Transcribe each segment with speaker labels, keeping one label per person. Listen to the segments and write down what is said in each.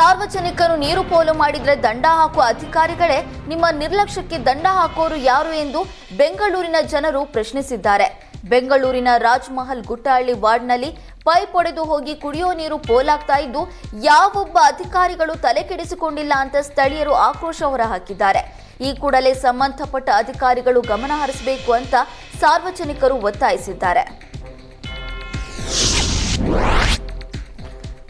Speaker 1: ಸಾರ್ವಜನಿಕರು ನೀರು ಪೋಲು ಮಾಡಿದ್ರೆ ದಂಡ ಹಾಕುವ ಅಧಿಕಾರಿಗಳೇ ನಿಮ್ಮ ನಿರ್ಲಕ್ಷ್ಯಕ್ಕೆ ದಂಡ ಹಾಕೋರು ಯಾರು ಎಂದು ಬೆಂಗಳೂರಿನ ಜನರು ಪ್ರಶ್ನಿಸಿದ್ದಾರೆ. ಬೆಂಗಳೂರಿನ ರಾಜ್ಮಹಲ್ ಗುಟ್ಟಹಳ್ಳಿ ವಾರ್ಡ್ನಲ್ಲಿ ಪೈಪ್ ಒಡೆದು ಹೋಗಿ ಕುಡಿಯೋ ನೀರು ಪೋಲಾಗ್ತಾ ಇದ್ದು, ಯಾವೊಬ್ಬ ಅಧಿಕಾರಿಗಳು ತಲೆ ಕೆಡಿಸಿಕೊಂಡಿಲ್ಲ ಅಂತ ಸ್ಥಳೀಯರು ಆಕ್ರೋಶ ಹೊರಹಾಕಿದ್ದಾರೆ. ಈ ಕೂಡಲೇ ಸಂಬಂಧಪಟ್ಟ ಅಧಿಕಾರಿಗಳು ಗಮನ ಹರಿಸಬೇಕು ಅಂತ ಸಾರ್ವಜನಿಕರು ಒತ್ತಾಯಿಸಿದ್ದಾರೆ.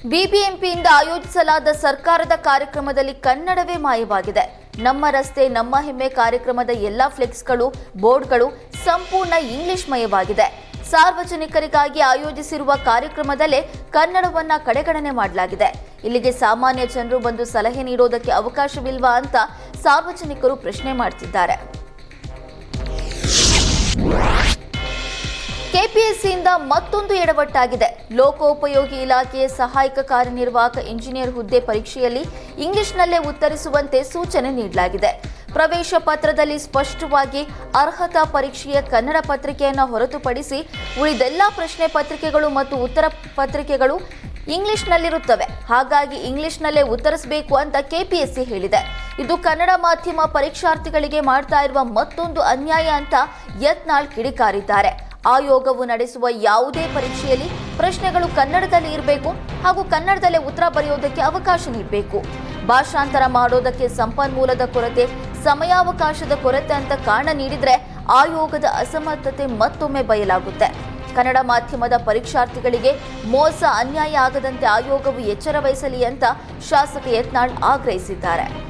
Speaker 1: ಬಿಬಿಎಂಪಿಯಿಂದ ಆಯೋಜಿಸಲಾದ ಸರ್ಕಾರದ ಕಾರ್ಯಕ್ರಮದಲ್ಲಿ ಕನ್ನಡವೇ ಮಾಯವಾಗಿದೆ. ನಮ್ಮ ರಸ್ತೆ, ನಮ್ಮ ಹೆಮ್ಮೆ ಕಾರ್ಯಕ್ರಮದ ಎಲ್ಲಾ ಫ್ಲೆಕ್ಸ್ಗಳು, ಬೋರ್ಡ್ಗಳು ಸಂಪೂರ್ಣ ಇಂಗ್ಲಿಷ್ ಮಯವಾಗಿದೆ. ಸಾರ್ವಜನಿಕರಿಗಾಗಿ ಆಯೋಜಿಸಿರುವ ಕಾರ್ಯಕ್ರಮದಲ್ಲೇ ಕನ್ನಡವನ್ನ ಕಡೆಗಣನೆ ಮಾಡಲಾಗಿದೆ. ಇಲ್ಲಿಗೆ ಸಾಮಾನ್ಯ ಜನರು ಬಂದು ಸಲಹೆ ನೀಡೋದಕ್ಕೆ ಅವಕಾಶವಿಲ್ವಾ ಅಂತ ಸಾರ್ವಜನಿಕರು ಪ್ರಶ್ನೆ ಮಾಡ್ತಿದ್ದಾರೆ. ಕೆಪಿಎಸ್ಸಿಯಿಂದ ಮತ್ತೊಂದು ಎಡವಟ್ಟಾಗಿದೆ. ಲೋಕೋಪಯೋಗಿ ಇಲಾಖೆಯ ಸಹಾಯಕ ಕಾರ್ಯನಿರ್ವಾಹಕ ಇಂಜಿನಿಯರ್ ಹುದ್ದೆ ಪರೀಕ್ಷೆಯಲ್ಲಿ ಇಂಗ್ಲಿಷ್ನಲ್ಲೇ ಉತ್ತರಿಸುವಂತೆ ಸೂಚನೆ ನೀಡಲಾಗಿದೆ. ಪ್ರವೇಶ ಪತ್ರದಲ್ಲಿ ಸ್ಪಷ್ಟವಾಗಿ ಅರ್ಹತಾ ಪರೀಕ್ಷೆಯ ಕನ್ನಡ ಪತ್ರಿಕೆಯನ್ನು ಹೊರತುಪಡಿಸಿ ಉಳಿದೆಲ್ಲ ಪ್ರಶ್ನೆ ಪತ್ರಿಕೆಗಳು ಮತ್ತು ಉತ್ತರ ಪತ್ರಿಕೆಗಳು ಇಂಗ್ಲಿಷ್ನಲ್ಲಿರುತ್ತವೆ. ಹಾಗಾಗಿ ಇಂಗ್ಲಿಷ್ನಲ್ಲೇ ಉತ್ತರಿಸಬೇಕು ಅಂತ ಕೆಪಿಎಸ್ಸಿ ಹೇಳಿದೆ. ಇದು ಕನ್ನಡ ಮಾಧ್ಯಮ ಪರೀಕ್ಷಾರ್ಥಿಗಳಿಗೆ ಮಾಡ್ತಾ ಇರುವ ಮತ್ತೊಂದು ಅನ್ಯಾಯ ಅಂತ ಯತ್ನಾಳ್ ಕಿಡಿಕಾರಿದ್ದಾರೆ. ಆಯೋಗವು ನಡೆಸುವ ಯಾವುದೇ ಪರೀಕ್ಷೆಯಲ್ಲಿ ಪ್ರಶ್ನೆಗಳು ಕನ್ನಡದಲ್ಲಿ ಇರಬೇಕು ಹಾಗೂ ಕನ್ನಡದಲ್ಲೇ ಉತ್ತರ ಬರೆಯೋದಕ್ಕೆ ಅವಕಾಶ ನೀಡಬೇಕು. ಭಾಷಾಂತರ ಮಾಡೋದಕ್ಕೆ ಸಂಪನ್ಮೂಲದ ಕೊರತೆ, ಸಮಯಾವಕಾಶದ ಕೊರತೆ ಅಂತ ಕಾರಣ ನೀಡಿದರೆ ಆಯೋಗದ ಅಸಮರ್ಥತೆ ಮತ್ತೊಮ್ಮೆ ಬಯಲಾಗುತ್ತೆ. ಕನ್ನಡ ಮಾಧ್ಯಮದ ಪರೀಕ್ಷಾರ್ಥಿಗಳಿಗೆ ಮೋಸ ಅನ್ಯಾಯ ಆಗದಂತೆ ಆಯೋಗವು ಎಚ್ಚರ ವಹಿಸಲಿ ಅಂತ ಶಾಸಕ ಯತ್ನಾಳ್ ಆಗ್ರಹಿಸಿದ್ದಾರೆ.